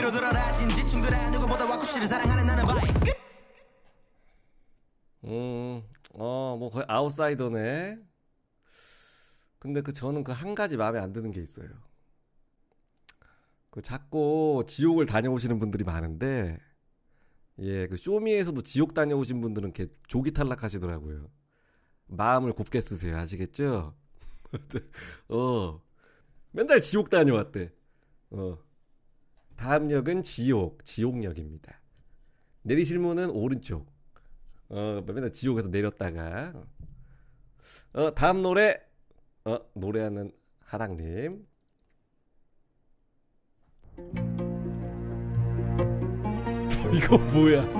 비로 들어라 진지충들아 누구보다 와쿠씨를 사랑하는 나는 바이 끝 음, 어, 뭐 거의 아웃사이더네. 근데 그 저는 그 한 가지 마음에 안 드는 게 있어요. 그 자꾸 지옥을 다녀오시는 분들이 많은데, 예, 그 쇼미에서도 지옥 다녀오신 분들은 이렇게 조기 탈락하시더라고요. 마음을 곱게 쓰세요. 아시겠죠? 어, 맨날 지옥 다녀왔대. 어. 다음 역은 지옥, 지옥역입니다. 내리실 문은 오른쪽. 어, 맨날 지옥에서 내렸다가. 어, 다음 노래. 어, 노래하는 하랑님. 이거 뭐야?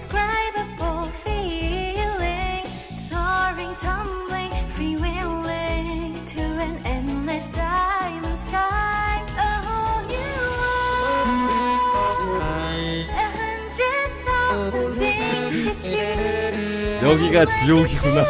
indescribable feeling, soaring, tumbling, freewheeling to an endless diamond sky. Oh, you are a hundred thousand things to see. 여기가 지옥이구나.